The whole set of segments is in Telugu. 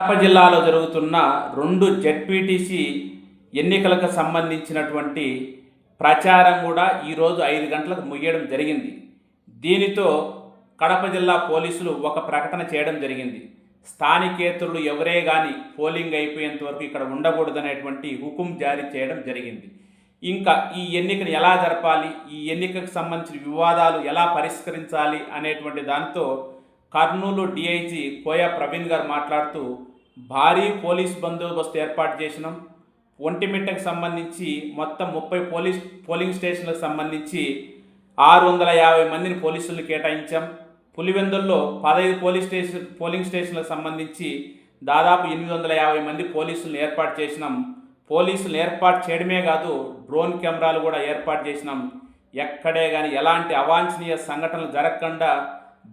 కడప జిల్లాలో జరుగుతున్న రెండు జెడ్పీటీసీ ఎన్నికలకు సంబంధించినటువంటి ప్రచారం కూడా ఈరోజు ఐదు గంటలకు ముగియడం జరిగింది. దీనితో కడప జిల్లా పోలీసులు ఒక ప్రకటన చేయడం జరిగింది. స్థానికేతరులు ఎవరే కానీ పోలింగ్ అయిపోయేంత వరకు ఇక్కడ ఉండకూడదనేటువంటి హుకుం జారీ చేయడం జరిగింది. ఇంకా ఈ ఎన్నికను ఎలా జరపాలి ఈ ఎన్నికకు సంబంధించిన వివాదాలు ఎలా పరిష్కరించాలి అనేటువంటి దాంతో కర్నూలు డిఐజీ కోయా ప్రవీణ్ గారు మాట్లాడుతూ భారీ పోలీస్ బందోబస్తు ఏర్పాటు చేసినాం. ఒంటిమిట్టకు సంబంధించి మొత్తం ముప్పై పోలీస్ పోలింగ్ స్టేషన్లకు సంబంధించి ఆరు వందల యాభై మందిని పోలీసులు కేటాయించాం. పులివెందుల్లో పదహైదు పోలీస్ స్టేషన్ పోలింగ్ స్టేషన్లకు సంబంధించి దాదాపు ఎనిమిది వందల యాభై మంది పోలీసులను ఏర్పాటు చేసినాం. పోలీసులు ఏర్పాటు చేయడమే కాదు డ్రోన్ కెమెరాలు కూడా ఏర్పాటు చేసినాం. ఎక్కడే కానీ ఎలాంటి అవాంఛనీయ సంఘటనలు జరగకుండా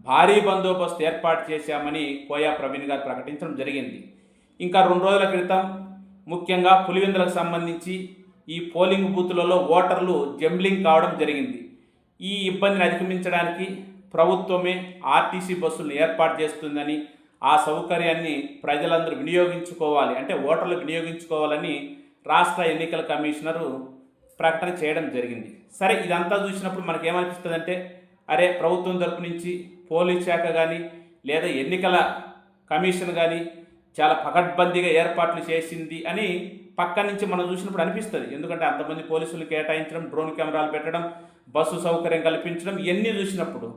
భారీ బందోబస్తు ఏర్పాటు చేశామని కోయా ప్రవీణ్ గారు ప్రకటించడం జరిగింది. ఇంకా రెండు రోజుల క్రితం ముఖ్యంగా పులివెందులకు సంబంధించి ఈ పోలింగ్ బూతులలో ఓటర్లు జంబ్లింగ్ కావడం జరిగింది. ఈ ఇబ్బందిని అధిగమించడానికి ప్రభుత్వమే ఆర్టీసీ బస్సులను ఏర్పాటు చేస్తుందని ఆ సౌకర్యాన్ని ప్రజలందరూ వినియోగించుకోవాలి అంటే ఓటర్లు వినియోగించుకోవాలని రాష్ట్ర ఎన్నికల కమిషనరు ప్రకటన చేయడం జరిగింది. సరే ఇదంతా చూసినప్పుడు మనకి ఏమనిపిస్తుంది అంటే అరే ప్రభుత్వం తరపు నుంచి పోలీస్ శాఖ కానీ లేదా ఎన్నికల కమిషన్ కానీ చాలా పకడ్బందీగా ఏర్పాట్లు చేసింది అని పక్క నుంచి మనం చూసినప్పుడు అనిపిస్తుంది. ఎందుకంటే అంతమంది పోలీసులు కేటాయించడం డ్రోన్ కెమెరాలు పెట్టడం బస్సు సౌకర్యం కల్పించడం ఇవన్నీ చూసినప్పుడు.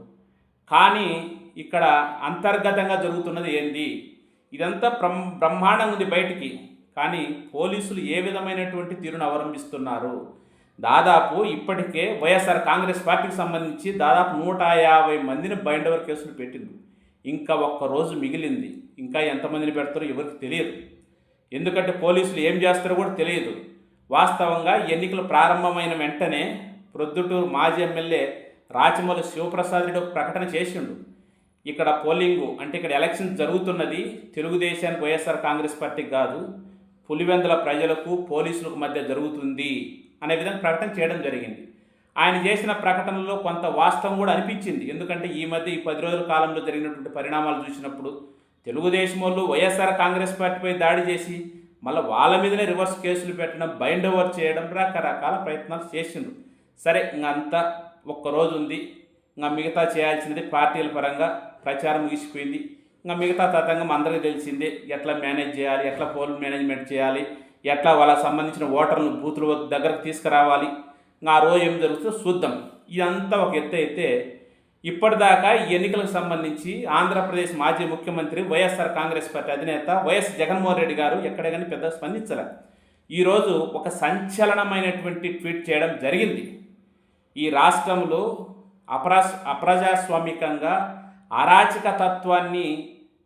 కానీ ఇక్కడ అంతర్గతంగా జరుగుతున్నది ఏంది? ఇదంతా బ్రహ్ బ్రహ్మాండంగా ఉంది బయటికి. కానీ పోలీసులు ఏ విధమైనటువంటి తీరును అవలంబిస్తున్నారు? దాదాపు ఇప్పటికే వైఎస్ఆర్ కాంగ్రెస్ పార్టీకి సంబంధించి దాదాపు నూట యాభై మందిని బైండవర్ కేసులు పెట్టింది ఇంకా ఒక్క రోజు మిగిలింది. ఇంకా ఎంతమందిని పెడతారో ఎవరికి తెలియదు. ఎందుకంటే పోలీసులు ఏం చేస్తారో కూడా తెలియదు. వాస్తవంగా ఎన్నికలు ప్రారంభమైన వెంటనే ప్రొద్దుటూరు మాజీ ఎమ్మెల్యే రాచమల్లి శివప్రసాద్ రెడ్డి ఒక ప్రకటన చేసిండు. ఇక్కడ పోలింగు అంటే ఇక్కడ ఎలక్షన్ జరుగుతున్నది తెలుగుదేశానికి వైఎస్ఆర్ కాంగ్రెస్ పార్టీకి కాదు. పులివెందుల ప్రజలకు పోలీసులకు మధ్య జరుగుతుంది. అనే విధంగా ప్రకటన చేయడం జరిగింది. ఆయన చేసిన ప్రకటనలో కొంత వాస్తవం కూడా అనిపించింది. ఎందుకంటే ఈ మధ్య ఈ పది రోజుల కాలంలో జరిగినటువంటి పరిణామాలు చూసినప్పుడు తెలుగుదేశం వాళ్ళు వైఎస్ఆర్ కాంగ్రెస్ పార్టీపై దాడి చేసి మళ్ళీ వాళ్ళ మీదనే రివర్స్ కేసులు పెట్టడం బైండ్ ఓవర్ చేయడం రకరకాల ప్రయత్నాలు చేసిండ్రు. సరే ఇంక అంతా ఒక్కరోజు ఉంది. ఇంకా మిగతా చేయాల్సినది పార్టీల పరంగా ప్రచారం ముగిసిపోయింది. ఇంకా మిగతా తతంగం అందరికీ తెలిసిందే ఎట్లా మేనేజ్ చేయాలి ఎట్లా పోల్ మేనేజ్మెంట్ చేయాలి ఎట్లా వాళ్ళకి సంబంధించిన ఓటర్లను బూతుల దగ్గరకు తీసుకురావాలి. ఆ రోజు ఏం జరుగుతుందో చూద్దాం. ఇదంతా ఒక ఎత్తు అయితే ఇప్పటిదాకా ఈ ఎన్నికలకు సంబంధించి ఆంధ్రప్రదేశ్ మాజీ ముఖ్యమంత్రి వైఎస్ఆర్ కాంగ్రెస్ పార్టీ అధినేత వైఎస్ జగన్మోహన్ రెడ్డి గారు ఎక్కడ కానీ పెద్ద స్పందించలే. ఈరోజు ఒక సంచలనమైనటువంటి ట్వీట్ చేయడం జరిగింది. ఈ రాష్ట్రంలో అప్రా అప్రజాస్వామికంగా అరాచక తత్వాన్ని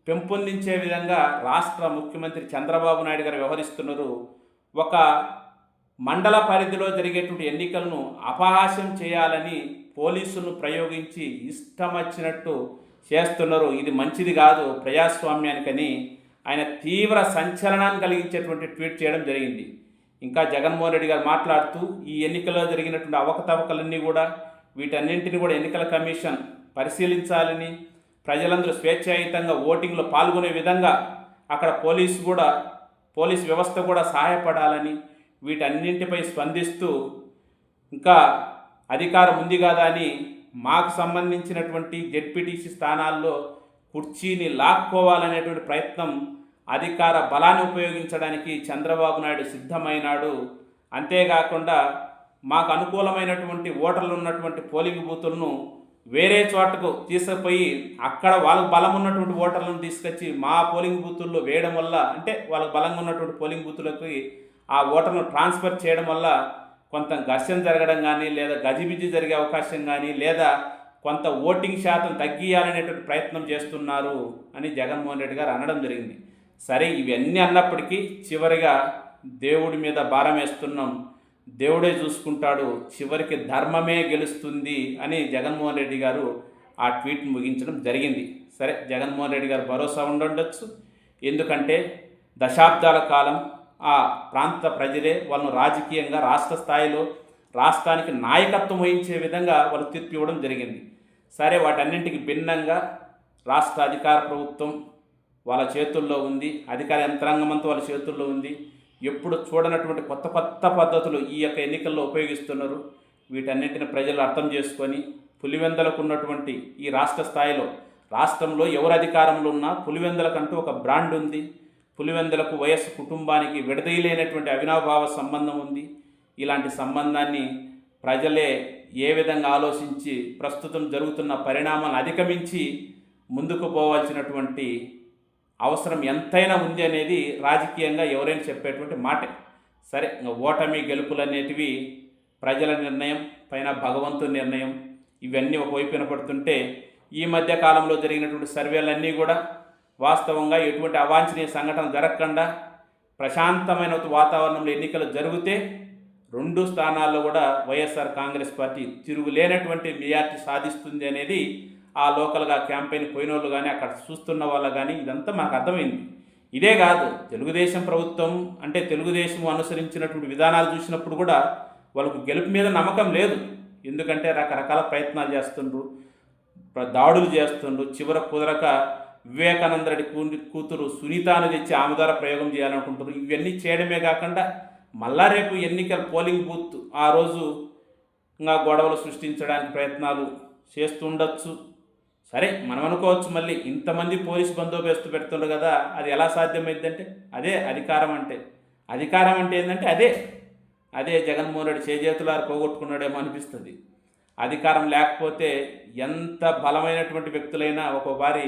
పెంపొందించే విధంగా రాష్ట్ర ముఖ్యమంత్రి చంద్రబాబు నాయుడు గారు వ్యవహరిస్తున్నారు. ఒక మండల పరిధిలో జరిగేటువంటి ఎన్నికలను అపహాస్యం చేయాలని పోలీసులను ప్రయోగించి ఇష్టం వచ్చినట్టు చేస్తున్నారు. ఇది మంచిది కాదు ప్రజాస్వామ్యానికని ఆయన తీవ్ర సంచలనాన్ని కలిగించేటువంటి ట్వీట్ చేయడం జరిగింది. ఇంకా జగన్మోహన్ రెడ్డి గారు మాట్లాడుతూ ఈ ఎన్నికల్లో జరిగినటువంటి అవకతవకలన్నీ కూడా వీటన్నింటిని కూడా ఎన్నికల కమిషన్ పరిశీలించాలని ప్రజలందరూ స్వేచ్ఛాయుతంగా ఓటింగ్లో పాల్గొనే విధంగా అక్కడ పోలీసు కూడా పోలీస్ వ్యవస్థ కూడా సహాయపడాలని వీటన్నింటిపై స్పందిస్తూ ఇంకా అధికారం ఉంది కదా అని మాకు సంబంధించినటువంటి జెడ్పీటీసీ స్థానాల్లో కుర్చీని లాక్కోవాలనేటువంటి ప్రయత్నం అధికార బలాన్ని ఉపయోగించడానికి చంద్రబాబు నాయుడు సిద్ధమైనాడు. అంతేకాకుండా మాకు అనుకూలమైనటువంటి ఓటర్లు ఉన్నటువంటి పోలింగ్ బూతులను వేరే చోటకు తీసుకుపోయి అక్కడ వాళ్ళకు బలం ఉన్నటువంటి ఓటర్లను తీసుకొచ్చి మా పోలింగ్ బూతుల్లో వేయడం వల్ల అంటే వాళ్ళకు బలంగా ఉన్నటువంటి పోలింగ్ బూతులకి ఆ ఓటర్ను ట్రాన్స్ఫర్ చేయడం వల్ల కొంత ఘర్షణ జరగడం కానీ లేదా గజిబిజి జరిగే అవకాశం కానీ లేదా కొంత ఓటింగ్ శాతం తగ్గియాలనేటువంటి ప్రయత్నం చేస్తున్నారు అని జగన్మోహన్ రెడ్డి గారు అనడం జరిగింది. సరే ఇవన్నీ అన్నప్పటికీ చివరిగా దేవుడి మీద భారం వేస్తున్నాం. దేవుడే చూసుకుంటాడు చివరికి ధర్మమే గెలుస్తుంది అని జగన్మోహన్ రెడ్డి గారు ఆ ట్వీట్ ముగించడం జరిగింది. సరే జగన్మోహన్ రెడ్డి గారు భరోసా ఉండొచ్చు. ఎందుకంటే దశాబ్దాల కాలం ఆ ప్రాంత ప్రజలే వాళ్ళను రాజకీయంగా రాష్ట్ర స్థాయిలో రాష్ట్రానికి నాయకత్వం వహించే విధంగా వాళ్ళు తీర్పు ఇవ్వడం జరిగింది. సరే వాటన్నింటికి భిన్నంగా రాష్ట్ర అధికార ప్రభుత్వం వాళ్ళ చేతుల్లో ఉంది అధికార యంత్రాంగం అంతా వాళ్ళ చేతుల్లో ఉంది. ఎప్పుడు చూడనటువంటి కొత్త కొత్త పద్ధతులు ఈ యొక్క ఎన్నికల్లో ఉపయోగిస్తున్నారు. వీటన్నిటిని ప్రజలు అర్థం చేసుకొని పులివెందలకు ఉన్నటువంటి ఈ రాష్ట్ర స్థాయిలో రాష్ట్రంలో ఎవరు అధికారంలో ఉన్నా పులివెందలకంటూ ఒక బ్రాండ్ ఉంది. పులివెందులకు వయస్సు కుటుంబానికి విడదీయలేనటువంటి అవినాభావ సంబంధం ఉంది. ఇలాంటి సంబంధాన్ని ప్రజలే ఏ విధంగా ఆలోచించి ప్రస్తుతం జరుగుతున్న పరిణామాలను అధిగమించి ముందుకు పోవాల్సినటువంటి అవసరం ఎంతైనా ఉంది అనేది రాజకీయంగా ఎవరైనా చెప్పేటువంటి మాటే. సరే ఓటమి గెలుపులు అనేటివి ప్రజల నిర్ణయం పైన భగవంతుని నిర్ణయం ఇవన్నీ ఒకవైపు వినపడుతుంటే ఈ మధ్య కాలంలో జరిగినటువంటి సర్వేలన్నీ కూడా వాస్తవంగా ఎటువంటి అవాంఛనీయ సంఘటన జరగకుండా ప్రశాంతమైన వాతావరణంలో ఎన్నికలు జరిగితే రెండు స్థానాల్లో కూడా వైఎస్ఆర్ కాంగ్రెస్ పార్టీ తిరుగులేనటువంటి మెజార్టీ సాధిస్తుంది అనేది ఆ లోకల్గా క్యాంపెయిన్ పోయిన వాళ్ళు కానీ అక్కడ చూస్తున్న వాళ్ళు కానీ ఇదంతా మనకు అర్థమైంది. ఇదే కాదు తెలుగుదేశం ప్రభుత్వం అంటే తెలుగుదేశం అనుసరించినటువంటి విధానాలు చూసినప్పుడు కూడా వాళ్ళకు గెలుపు మీద నమ్మకం లేదు. ఎందుకంటే రకరకాల ప్రయత్నాలు చేస్తుండ్రు దాడులు చేస్తుండ్రు చివర కుదరక వివేకానంద రెడ్డి కూ- కూతురు సునీతాను తెచ్చి ఆమె ద్వారా ప్రయోగం చేయాలనుకుంటారు ఇవన్నీ చేయడమే కాకుండా మళ్ళా రేపు ఎన్నికల పోలింగ్ బూత్ ఆ రోజు ఇంకా గొడవలు సృష్టించడానికి ప్రయత్నాలు చేస్తుండొచ్చు. సరే మనం అనుకోవచ్చు మళ్ళీ ఇంతమంది పోలీస్ బందోబస్తు పెడుతుండ్రు కదా అది ఎలా సాధ్యమైందంటే అదే అధికారం అంటే. అధికారం అంటే ఏంటంటే అదే. అదే జగన్మోహన్ రెడ్డి చేజేతులారు పోగొట్టుకున్నాడేమో అనిపిస్తుంది. అధికారం లేకపోతే ఎంత బలమైనటువంటి వ్యక్తులైనా ఒక్కోసారి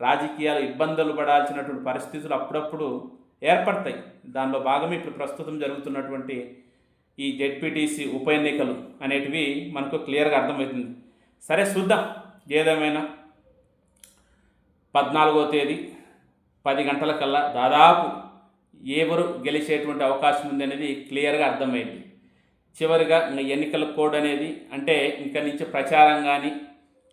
రాజకీయాలు ఇబ్బందులు పడాల్సినటువంటి పరిస్థితులు అప్పుడప్పుడు ఏర్పడతాయి. దానిలో భాగమే ఇప్పుడు ప్రస్తుతం జరుగుతున్నటువంటి ఈ జెడ్పీటీసీ ఉప ఎన్నికలు అనేటివి మనకు క్లియర్గా అర్థమవుతుంది. సరే చూద్దాం. ఏదేమైనా పద్నాలుగో తేదీ పది గంటలకల్లా దాదాపు ఎవరు గెలిచేటువంటి అవకాశం ఉంది అనేది క్లియర్గా అర్థమైంది. చివరిగా ఇంకా ఎన్నికల కోడ్ అనేది అంటే ఇంకా నుంచి ప్రచారం కానీ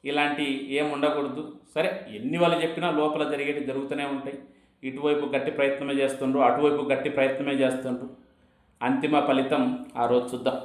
ఇలాంటి ఏం ఉండకూడదు. సరే ఎన్ని వాళ్ళు చెప్పినా లోపల జరిగేవి జరుగుతూనే ఉంటాయి. ఇటువైపు గట్టి ప్రయత్నమే చేస్తుండ్రు అటువైపు గట్టి ప్రయత్నమే చేస్తుండ్రు. అంతిమ ఫలితం ఆ రోజు చూద్దాం.